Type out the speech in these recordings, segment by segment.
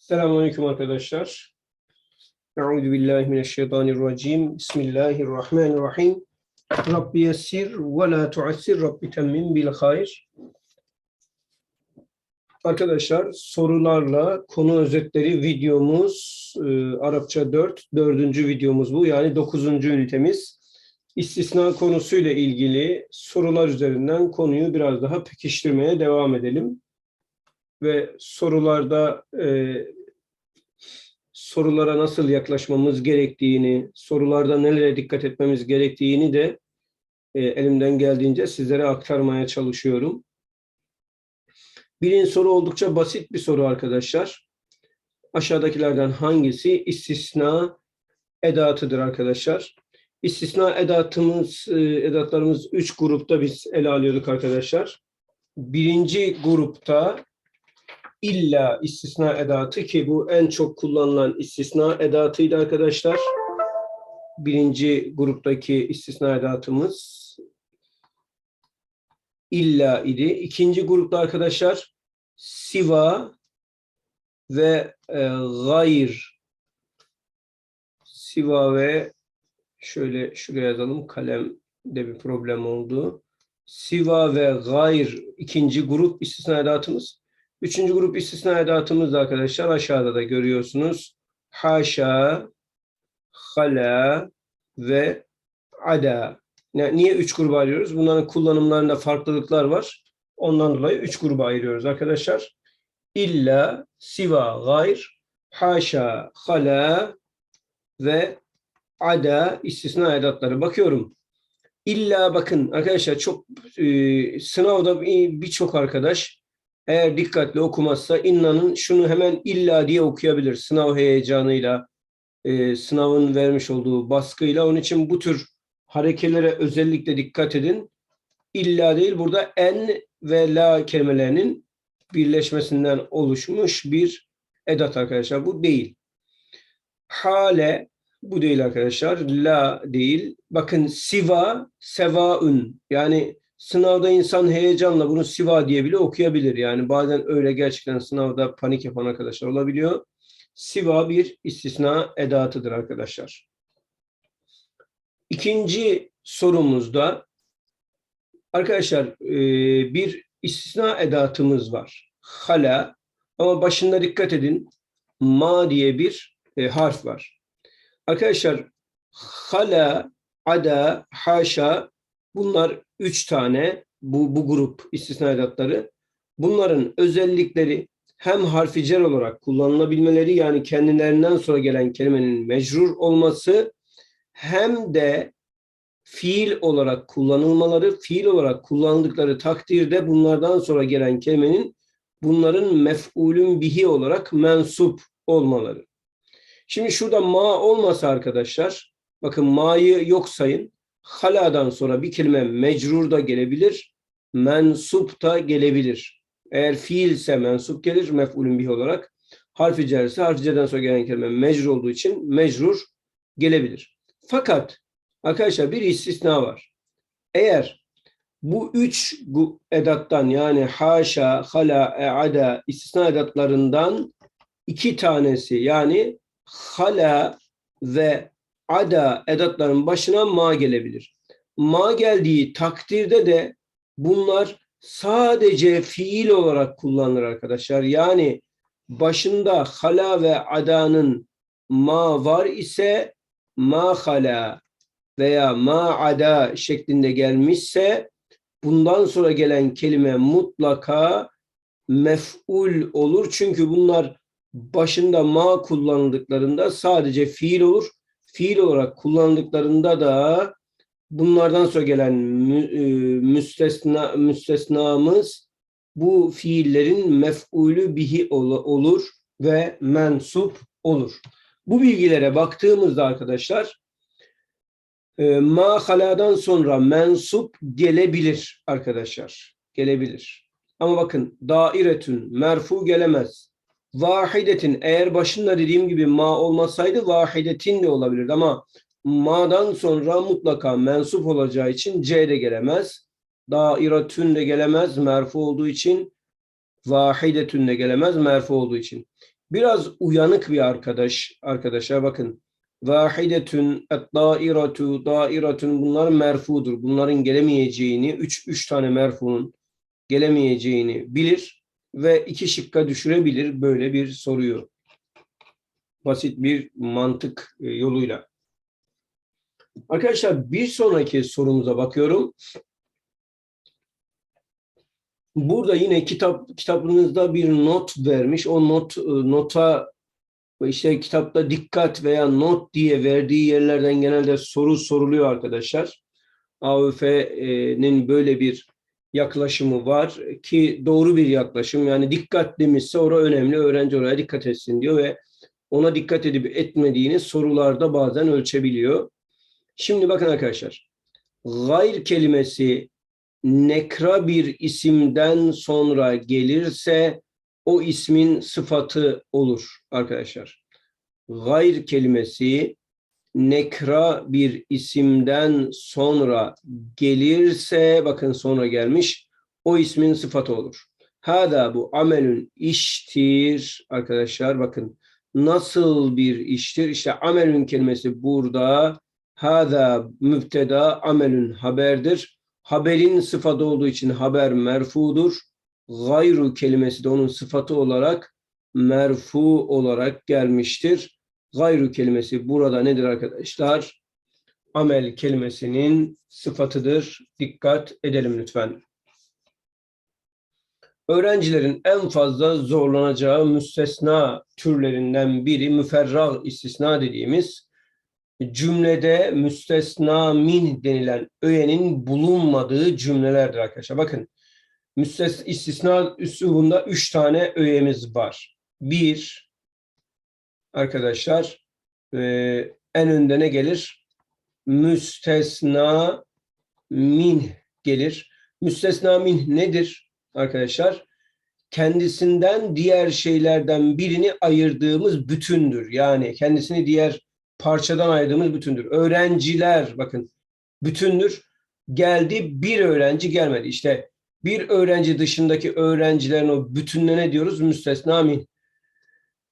Selamünaleyküm arkadaşlar. Euzu billahi mineşşeytanirracim. Bismillahirrahmanirrahim. Rabbi yessir ve la tuassir. Rabbi temmim bil hayr. Arkadaşlar sorularla konu özetleri videomuz e, Arapça 4, dördüncü videomuz bu. Yani dokuzuncu ünitemiz. İstisna konusuyla ilgili sorular üzerinden konuyu biraz daha pekiştirmeye devam edelim ve sorularda e, sorulara nasıl yaklaşmamız gerektiğini, sorularda nelere dikkat etmemiz gerektiğini de e, elimden geldiğince sizlere aktarmaya çalışıyorum. Birinci soru oldukça basit bir soru arkadaşlar. Aşağıdakilerden hangisi istisna edatıdır arkadaşlar? İstisna edatımız, e, edatlarımız üç grupta biz ele alıyorduk arkadaşlar. Birinci grupta illa istisna edatı ki bu en çok kullanılan istisna edatıydı arkadaşlar. Birinci gruptaki istisna edatımız illa idi. İkinci grupta arkadaşlar siva ve e, gayr siva ve şöyle şuraya yazalım kalemde bir problem oldu. Siva ve gayr ikinci grup istisna edatımız. Üçüncü grup istisna edatımız da arkadaşlar aşağıda da görüyorsunuz. Haşa, hala ve ada. Yani niye üç gruba ayırıyoruz? Bunların kullanımlarında farklılıklar var. Ondan dolayı üç gruba ayırıyoruz arkadaşlar. İlla, siva, gayr, haşa, hala ve ada istisna edatları. Bakıyorum. İlla bakın arkadaşlar çok e, sınavda birçok arkadaş eğer dikkatli okumazsa inanın şunu hemen illa diye okuyabilir sınav heyecanıyla, e, sınavın vermiş olduğu baskıyla. Onun için bu tür harekelere özellikle dikkat edin. İlla değil burada en ve la kelimelerinin birleşmesinden oluşmuş bir edat arkadaşlar. Bu değil. Hale bu değil arkadaşlar. La değil. Bakın siva, sevaun yani sınavda insan heyecanla bunu siva diye bile okuyabilir. Yani bazen öyle gerçekten sınavda panik yapan arkadaşlar olabiliyor. Siva bir istisna edatıdır arkadaşlar. İkinci sorumuzda arkadaşlar e, bir istisna edatımız var. Hala ama başında dikkat edin ma diye bir e, harf var. Arkadaşlar hala, ada, haşa bunlar üç tane bu, bu grup istisna edatları. Bunların özellikleri hem harfi cer olarak kullanılabilmeleri yani kendilerinden sonra gelen kelimenin mecrur olması hem de fiil olarak kullanılmaları, fiil olarak kullanıldıkları takdirde bunlardan sonra gelen kelimenin bunların mef'ulün bihi olarak mensup olmaları. Şimdi şurada ma olmasa arkadaşlar, bakın ma'yı yok sayın. Haladan sonra bir kelime mecrur da gelebilir, mensup da gelebilir. Eğer fiilse mensup gelir mef'ulün bih olarak. Harfi cerse harfi cerden sonra gelen kelime mecrur olduğu için mecrur gelebilir. Fakat arkadaşlar bir istisna var. Eğer bu üç edattan yani haşa, hala, e'ada istisna edatlarından iki tanesi yani hala ve ada edatların başına ma gelebilir. Ma geldiği takdirde de bunlar sadece fiil olarak kullanılır arkadaşlar. Yani başında hala ve adanın ma var ise ma hala veya ma ada şeklinde gelmişse bundan sonra gelen kelime mutlaka mef'ul olur. Çünkü bunlar başında ma kullanıldıklarında sadece fiil olur. Fiil olarak kullanıldıklarında da bunlardan sonra gelen e, müstesna, müstesnamız bu fiillerin mef'ulü bihi olur ve mensup olur. Bu bilgilere baktığımızda arkadaşlar e, ma haladan sonra mensup gelebilir arkadaşlar. Gelebilir. Ama bakın dairetün merfu gelemez. Vahidetin eğer başında dediğim gibi ma olmasaydı vahidetin de olabilirdi ama ma'dan sonra mutlaka mensup olacağı için c de gelemez. Dairetün de gelemez merfu olduğu için vahidetün de gelemez merfu olduğu için. Biraz uyanık bir arkadaş, arkadaşa bakın. Vahidetün, et-dairatu, dairatun bunlar merfudur. Bunların gelemeyeceğini, üç, üç tane merfunun gelemeyeceğini bilir ve iki şıkka düşürebilir böyle bir soruyu. Basit bir mantık e, yoluyla. Arkadaşlar bir sonraki sorumuza bakıyorum. Burada yine kitap kitabınızda bir not vermiş. O not e, nota işte kitapta dikkat veya not diye verdiği yerlerden genelde soru soruluyor arkadaşlar. AÜF'nin böyle bir yaklaşımı var ki doğru bir yaklaşım. Yani dikkat demişse orası önemli. Öğrenci oraya dikkat etsin diyor ve ona dikkat edip etmediğini sorularda bazen ölçebiliyor. Şimdi bakın arkadaşlar. Gayr kelimesi nekra bir isimden sonra gelirse o ismin sıfatı olur arkadaşlar. Gayr kelimesi nekra bir isimden sonra gelirse bakın sonra gelmiş o ismin sıfatı olur. Hada bu amelün iştir arkadaşlar bakın nasıl bir iştir? İşte amelün kelimesi burada hada mübteda amelün haberdir. Haberin sıfatı olduğu için haber merfudur. Gayru kelimesi de onun sıfatı olarak merfu olarak gelmiştir. Gayru kelimesi burada nedir arkadaşlar? Amel kelimesinin sıfatıdır. Dikkat edelim lütfen. Öğrencilerin en fazla zorlanacağı müstesna türlerinden biri müferrag istisna dediğimiz cümlede müstesna min denilen öğenin bulunmadığı cümlelerdir arkadaşlar. Bakın müstes istisna üslubunda üç tane öğemiz var. Bir, arkadaşlar e, en önde ne gelir? Müstesna min gelir. Müstesna min nedir arkadaşlar? Kendisinden diğer şeylerden birini ayırdığımız bütündür. Yani kendisini diğer parçadan ayırdığımız bütündür. Öğrenciler bakın bütündür. Geldi bir öğrenci gelmedi. İşte bir öğrenci dışındaki öğrencilerin o bütününe ne diyoruz? Müstesna min.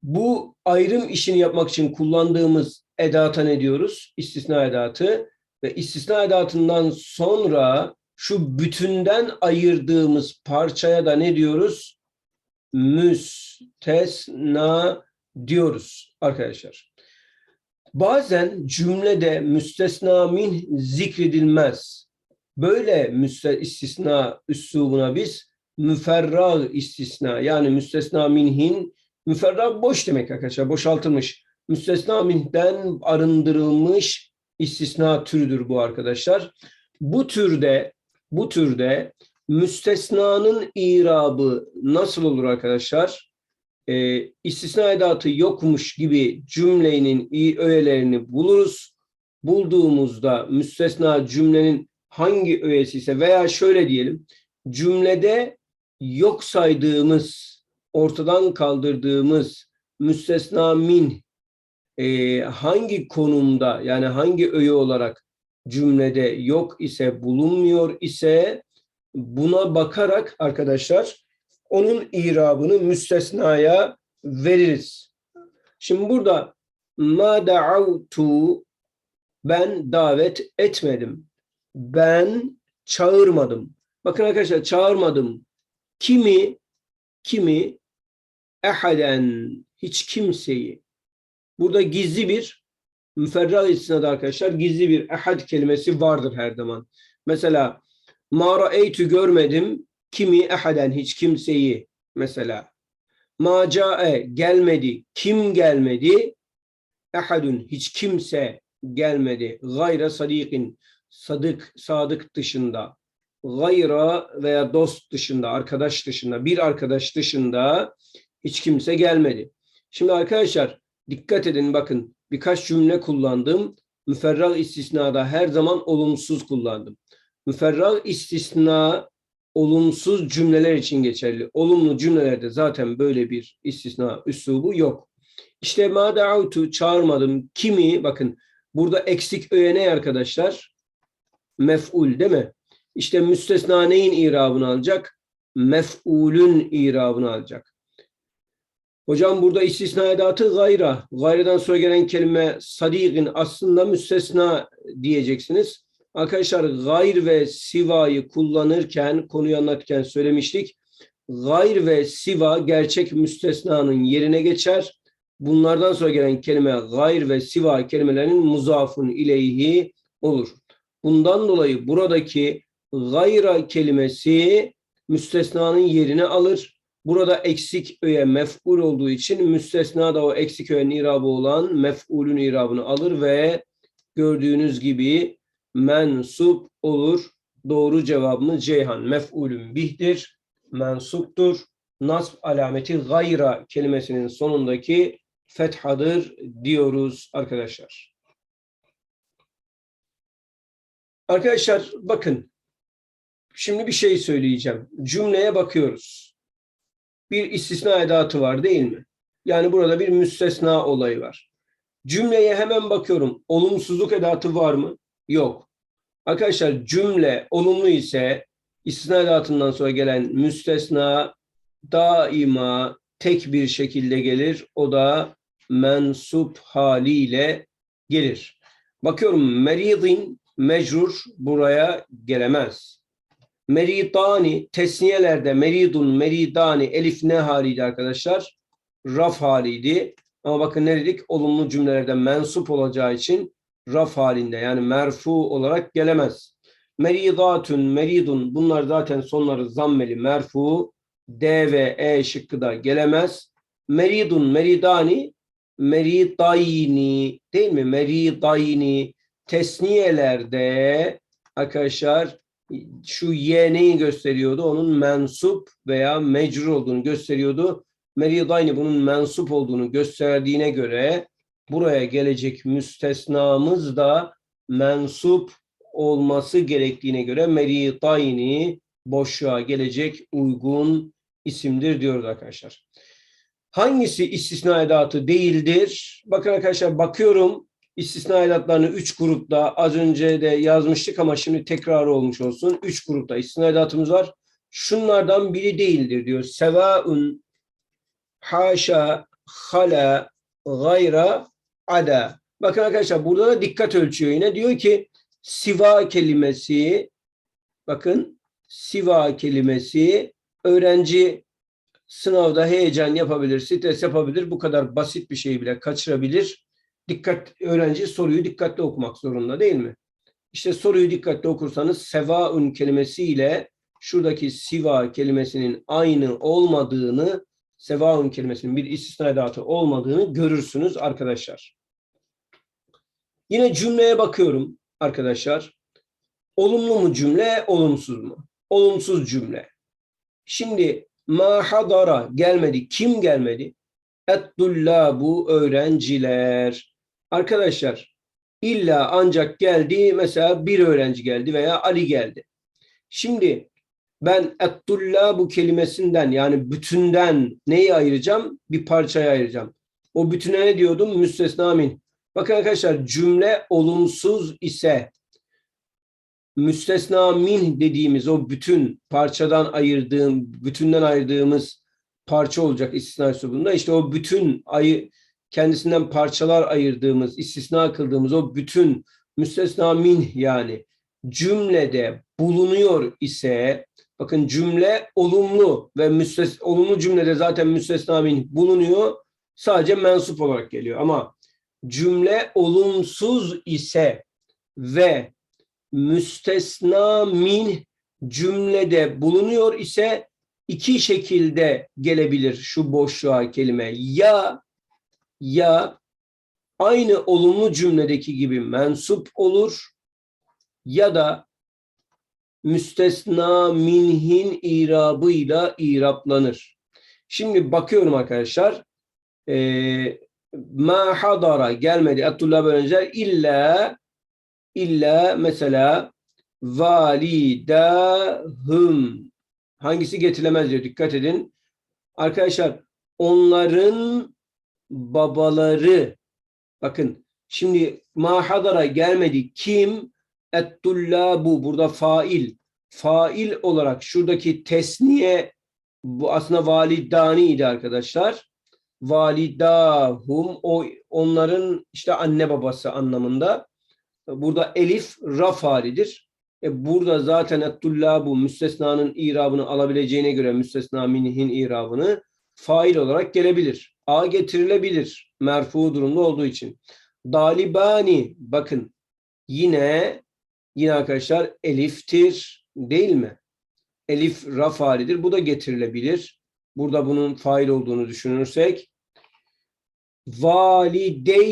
Bu ayrım işini yapmak için kullandığımız edata ne diyoruz? İstisna edatı. Ve istisna edatından sonra şu bütünden ayırdığımız parçaya da ne diyoruz? Müstesna diyoruz arkadaşlar. Bazen cümlede müstesna min zikredilmez. Böyle müste, istisna üslubuna biz müferrag istisna yani müstesna minhin müferrag boş demek arkadaşlar boşaltılmış. Müstesna minhden arındırılmış istisna türüdür bu arkadaşlar. Bu türde bu türde müstesnanın irabı nasıl olur arkadaşlar? e, istisna edatı yokmuş gibi cümlenin iyi öğelerini buluruz. Bulduğumuzda müstesna cümlenin hangi öğesi ise veya şöyle diyelim cümlede yok saydığımız, ortadan kaldırdığımız müstesna min e, hangi konumda yani hangi öğe olarak cümlede yok ise bulunmuyor ise buna bakarak arkadaşlar onun irabını müstesnaya veririz. Şimdi burada ma da'avtu ben davet etmedim. Ben çağırmadım. Bakın arkadaşlar çağırmadım. Kimi kimi ehaden hiç kimseyi. Burada gizli bir müferrag istinad arkadaşlar gizli bir ehad kelimesi vardır her zaman. Mesela ma ra'eytü görmedim kimi ehaden hiç kimseyi mesela macae gelmedi kim gelmedi ehadun hiç kimse gelmedi gayra sadikin sadık sadık dışında gayra veya dost dışında arkadaş dışında bir arkadaş dışında hiç kimse gelmedi. Şimdi arkadaşlar dikkat edin bakın birkaç cümle kullandım. Müferrag istisnada her zaman olumsuz kullandım. Müferrag istisna olumsuz cümleler için geçerli. Olumlu cümlelerde zaten böyle bir istisna üslubu yok. İşte ma da'utu çağırmadım. Kimi bakın burada eksik öğe ne arkadaşlar? Mef'ul değil mi? İşte müstesna neyin irabını alacak? Mef'ulün irabını alacak. Hocam burada istisna edatı gayra. Gayra'dan sonra gelen kelime sadiqin aslında müstesna diyeceksiniz. Arkadaşlar gayr ve sivayı kullanırken, konuyu anlatırken söylemiştik. Gayr ve siva gerçek müstesnanın yerine geçer. Bunlardan sonra gelen kelime gayr ve siva kelimelerinin muzafun ileyhi olur. Bundan dolayı buradaki gayra kelimesi müstesnanın yerini alır. Burada eksik öğe mef'ul olduğu için müstesna da o eksik öğenin irabı olan mef'ulün irabını alır ve gördüğünüz gibi mensup olur. Doğru cevabımız Ceyhan. Mef'ulün bihtir. Mensuptur. Nasb alameti gayra kelimesinin sonundaki fethadır diyoruz arkadaşlar. Arkadaşlar bakın. Şimdi bir şey söyleyeceğim. Cümleye bakıyoruz. Bir istisna edatı var değil mi? Yani burada bir müstesna olayı var. Cümleye hemen bakıyorum. Olumsuzluk edatı var mı? Yok. Arkadaşlar cümle olumlu ise istisna edatından sonra gelen müstesna daima tek bir şekilde gelir. O da mensup haliyle gelir. Bakıyorum meridin mecrur buraya gelemez. Meridani tesniyelerde meridun meridani elif ne haliydi arkadaşlar? Raf haliydi. Ama bakın ne dedik? Olumlu cümlelerde mensup olacağı için raf halinde yani merfu olarak gelemez. Meridatun, meridun bunlar zaten sonları zammeli merfu. D ve E şıkkı da gelemez. Meridun, meridani, meridayni değil mi? Meridayni tesniyelerde arkadaşlar şu y neyi gösteriyordu? Onun mensup veya mecrur olduğunu gösteriyordu. Meridayni bunun mensup olduğunu gösterdiğine göre buraya gelecek müstesnamız da mensup olması gerektiğine göre meridayni boşluğa gelecek uygun isimdir diyoruz arkadaşlar. Hangisi istisna edatı değildir? Bakın arkadaşlar bakıyorum istisna edatlarını 3 grupta az önce de yazmıştık ama şimdi tekrar olmuş olsun. 3 grupta istisna edatımız var. Şunlardan biri değildir diyor. Sevaun haşa hala gayra ada. Bakın arkadaşlar burada da dikkat ölçüyor yine. Diyor ki siva kelimesi bakın siva kelimesi öğrenci sınavda heyecan yapabilir, stres yapabilir. Bu kadar basit bir şeyi bile kaçırabilir. Dikkat öğrenci soruyu dikkatli okumak zorunda değil mi? İşte soruyu dikkatli okursanız sevaun kelimesiyle şuradaki siva kelimesinin aynı olmadığını, sevaun kelimesinin bir istisna edatı olmadığını görürsünüz arkadaşlar. Yine cümleye bakıyorum arkadaşlar. Olumlu mu cümle, olumsuz mu? Olumsuz cümle. Şimdi ma hadara gelmedi. Kim gelmedi? bu öğrenciler. Arkadaşlar illa ancak geldi mesela bir öğrenci geldi veya Ali geldi. Şimdi ben bu kelimesinden yani bütünden neyi ayıracağım? Bir parçaya ayıracağım. O bütüne ne diyordum? Müstesna min. Bakın arkadaşlar cümle olumsuz ise müstesna min dediğimiz o bütün parçadan ayırdığım, bütünden ayırdığımız parça olacak istisna üslubunda. İşte o bütün ayı kendisinden parçalar ayırdığımız, istisna kıldığımız o bütün müstesna min yani cümlede bulunuyor ise bakın cümle olumlu ve müstes, olumlu cümlede zaten müstesna min bulunuyor. Sadece mensup olarak geliyor ama cümle olumsuz ise ve müstesna min cümlede bulunuyor ise iki şekilde gelebilir şu boşluğa kelime. Ya ya aynı olumlu cümledeki gibi mensup olur ya da müstesna minhin irabıyla iraplanır. Şimdi bakıyorum arkadaşlar. E, ma hadara gelmedi. Abdullah öğrenciler illa illa mesela validahum hangisi getirilemez diyor. Dikkat edin. Arkadaşlar onların babaları bakın şimdi mahadara gelmedi. Kim? Ettullabu burada fail. Fail olarak şuradaki tesniye bu aslında validani idi arkadaşlar. validahum o onların işte anne babası anlamında. Burada elif raf halidir. E burada zaten ettullabu müstesnanın irabını alabileceğine göre müstesna minhin irabını fail olarak gelebilir. A getirilebilir merfu durumda olduğu için. Dalibani bakın yine yine arkadaşlar eliftir değil mi? Elif raf halidir. Bu da getirilebilir. Burada bunun fail olduğunu düşünürsek valideyhim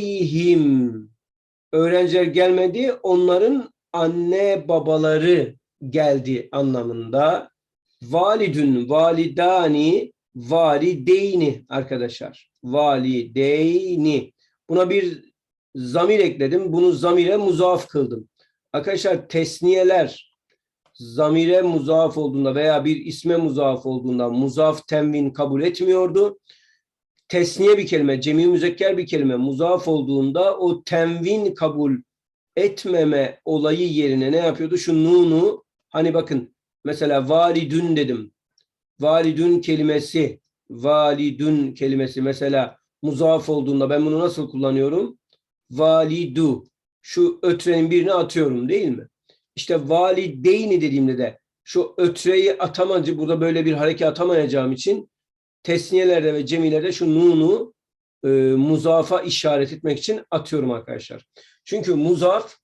öğrenciler gelmedi onların anne babaları geldi anlamında validün validani valideyni arkadaşlar valideyni buna bir zamir ekledim bunu zamire muzaf kıldım arkadaşlar tesniyeler zamire muzaf olduğunda veya bir isme muzaf olduğunda muzaf tenvin kabul etmiyordu. Tesniye bir kelime, cemi müzekker bir kelime muzaf olduğunda o tenvin kabul etmeme olayı yerine ne yapıyordu? Şu nunu hani bakın mesela validün dedim. Validün kelimesi, validün kelimesi mesela muzaf olduğunda ben bunu nasıl kullanıyorum? Validu. Şu ötrenin birini atıyorum değil mi? İşte valideyni dediğimde de şu ötreyi atamacı burada böyle bir hareket atamayacağım için tesniyelerde ve cemilerde şu nunu e, muzafa işaret etmek için atıyorum arkadaşlar. Çünkü muzaf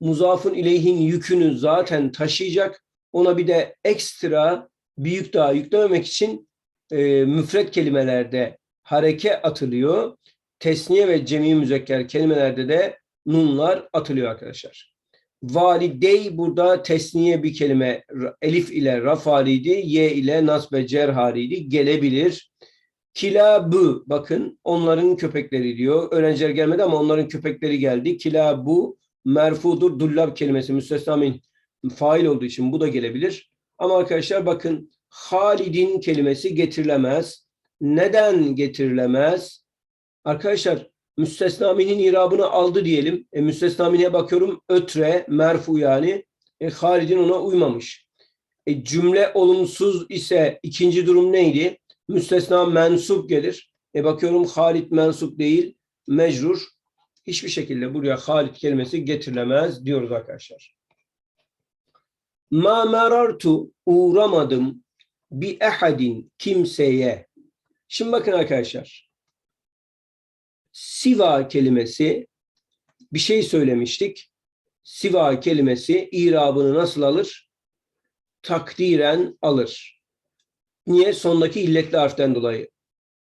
muzafın ileyhin yükünü zaten taşıyacak. Ona bir de ekstra bir yük daha yüklememek için e, müfret kelimelerde hareke atılıyor. Tesniye ve cemi müzekker kelimelerde de nunlar atılıyor arkadaşlar. Validey burada tesniye bir kelime elif ile rafaliydi, ye ile nasbe cerhariydi gelebilir. Kilabı bakın onların köpekleri diyor. Öğrenciler gelmedi ama onların köpekleri geldi. Kilabu merfudur. Dullab kelimesi müstesna fail olduğu için bu da gelebilir. Ama arkadaşlar bakın Halid'in kelimesi getirilemez. Neden getirilemez? Arkadaşlar müstesna minin irabını aldı diyelim. E, müstesna mine bakıyorum ötre, merfu yani. E, Halid'in ona uymamış. E, cümle olumsuz ise ikinci durum neydi? Müstesna mensup gelir. E, bakıyorum Halid mensup değil, mecrur. Hiçbir şekilde buraya Halid kelimesi getirilemez diyoruz arkadaşlar. Ma merartu uğramadım bi ehadin kimseye. Şimdi bakın arkadaşlar. Siva kelimesi bir şey söylemiştik. Siva kelimesi irabını nasıl alır? Takdiren alır. Niye? Sondaki illetli harften dolayı.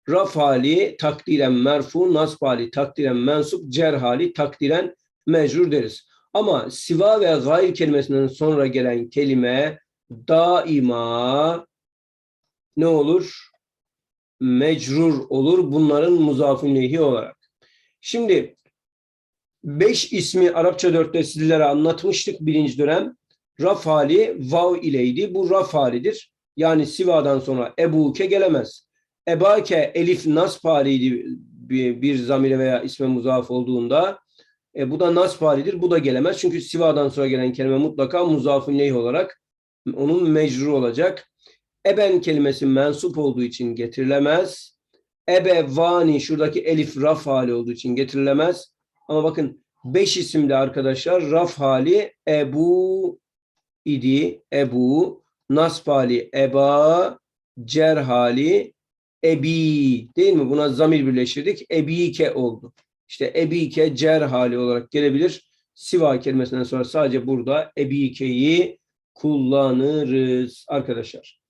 Raf hali takdiren merfu, nasb hali takdiren mensup, cer hali takdiren mecrur deriz. Ama siva ve gayr kelimesinden sonra gelen kelime daima ne olur? Mecrur olur bunların muzafun leyhi olarak. Şimdi beş ismi Arapça dörtte sizlere anlatmıştık birinci dönem. Raf hali vav ileydi. Bu raf halidir. Yani Siva'dan sonra Ebuke gelemez. Ebake elif nasb haliydi bir, bir zamire veya isme muzaf olduğunda. E, bu da nasb halidir. Bu da gelemez. Çünkü Siva'dan sonra gelen kelime mutlaka muzafun leyh olarak onun mecrur olacak. Eben kelimesi mensup olduğu için getirilemez. Ebe vani şuradaki elif raf hali olduğu için getirilemez. Ama bakın beş isimde arkadaşlar raf hali Ebu idi. Ebu, nasb hali Eba, cer hali Ebi değil mi? Buna zamir birleştirdik. Ebike oldu. İşte Ebike cer hali olarak gelebilir. Siva kelimesinden sonra sadece burada Ebike'yi kullanırız arkadaşlar.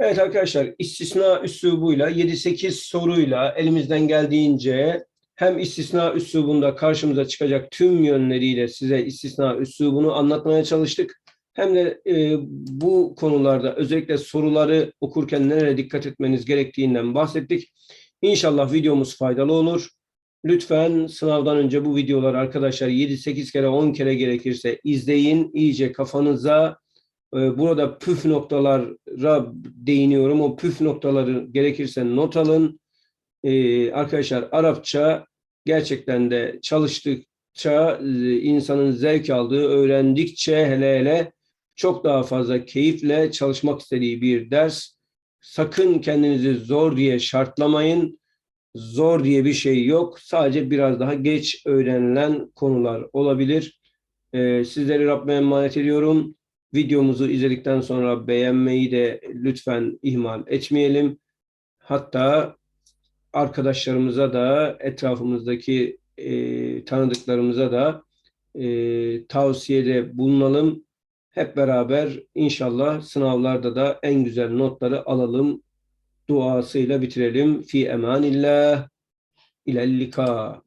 Evet arkadaşlar istisna üslubuyla 7-8 soruyla elimizden geldiğince hem istisna üslubunda karşımıza çıkacak tüm yönleriyle size istisna üslubunu anlatmaya çalıştık. Hem de e, bu konularda özellikle soruları okurken nereye dikkat etmeniz gerektiğinden bahsettik. İnşallah videomuz faydalı olur. Lütfen sınavdan önce bu videoları arkadaşlar 7-8 kere 10 kere gerekirse izleyin. iyice kafanıza e, burada püf noktalara değiniyorum. O püf noktaları gerekirse not alın. E, arkadaşlar Arapça gerçekten de çalıştıkça e, insanın zevk aldığı, öğrendikçe hele hele çok daha fazla keyifle çalışmak istediği bir ders. Sakın kendinizi zor diye şartlamayın. Zor diye bir şey yok. Sadece biraz daha geç öğrenilen konular olabilir. Ee, sizleri Rabbime emanet ediyorum. Videomuzu izledikten sonra beğenmeyi de lütfen ihmal etmeyelim. Hatta arkadaşlarımıza da etrafımızdaki e, tanıdıklarımıza da e, tavsiyede bulunalım. Hep beraber inşallah sınavlarda da en güzel notları alalım. Duasıyla bitirelim. Fi emanillah. İlellika.